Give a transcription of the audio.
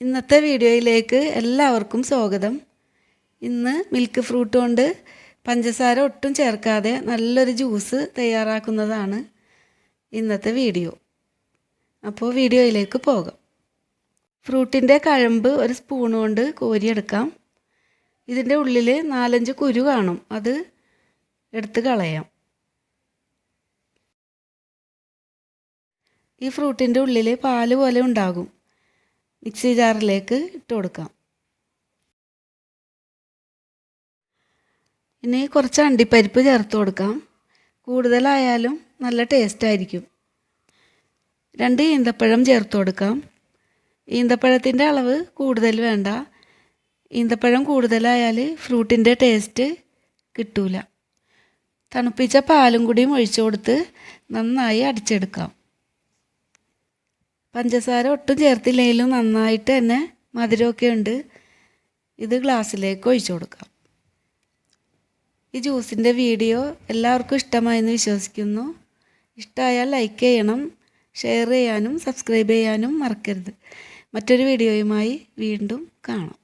ഇന്നത്തെ വീഡിയോയിലേക്ക് എല്ലാവർക്കും സ്വാഗതം. ഇന്ന് മിൽക്ക് ഫ്രൂട്ട് കൊണ്ട് പഞ്ചസാര ഒട്ടും ചേർക്കാതെ നല്ലൊരു ജ്യൂസ് തയ്യാറാക്കുന്നതാണ് ഇന്നത്തെ വീഡിയോ. അപ്പോൾ വീഡിയോയിലേക്ക് പോകാം. ഫ്രൂട്ടിന്റെ കഴമ്പ് ഒരു സ്പൂൺ കൊണ്ട് കോരിയെടുക്കാം. ഇതിന്റെ ഉള്ളിൽ നാലഞ്ച് കുരു കാണും. അത് എടുത്ത് കളയാം. ഈ ഫ്രൂട്ടിന്റെ ഉള്ളിൽ പാൽ പോലെ ഉണ്ടാകും. മിക്സി ജാറിലേക്ക് ഇട്ട് കൊടുക്കാം. ഇനി കുറച്ച് അണ്ടിപ്പരിപ്പ് ചേർത്ത് കൊടുക്കാം. കൂടുതലായാലും നല്ല ടേസ്റ്റ് ആയിരിക്കും. രണ്ട് ഈന്തപ്പഴം ചേർത്ത് കൊടുക്കാം. ഈന്തപ്പഴത്തിന്റെ അളവ് കൂടുതൽ വേണ്ട. ഈന്തപ്പഴം കൂടുതലായാൽ ഫ്രൂട്ടിന്റെ ടേസ്റ്റ് കിട്ടൂല. തണുപ്പിച്ച പാലും കൂടിയും ഒഴിച്ചു കൊടുത്ത് നന്നായി അടിച്ചെടുക്കാം. പഞ്ചസാര ഒട്ടും ചേർത്തില്ലെങ്കിലും നന്നായിട്ട് തന്നെ മധുരമൊക്കെ ഉണ്ട്. ഇത് ഗ്ലാസ്സിലേക്ക് ഒഴിച്ചു കൊടുക്കാം. ഈ ജ്യൂസിന്റെ വീഡിയോ എല്ലാവർക്കും ഇഷ്ടമായെന്ന് വിശ്വസിക്കുന്നു. ഇഷ്ടമായാൽ ലൈക്ക് ചെയ്യണം ഷെയർ ചെയ്യാനും സബ്സ്ക്രൈബ് ചെയ്യാനും മറക്കരുത്. മറ്റൊരു വീഡിയോയുമായി വീണ്ടും കാണാം.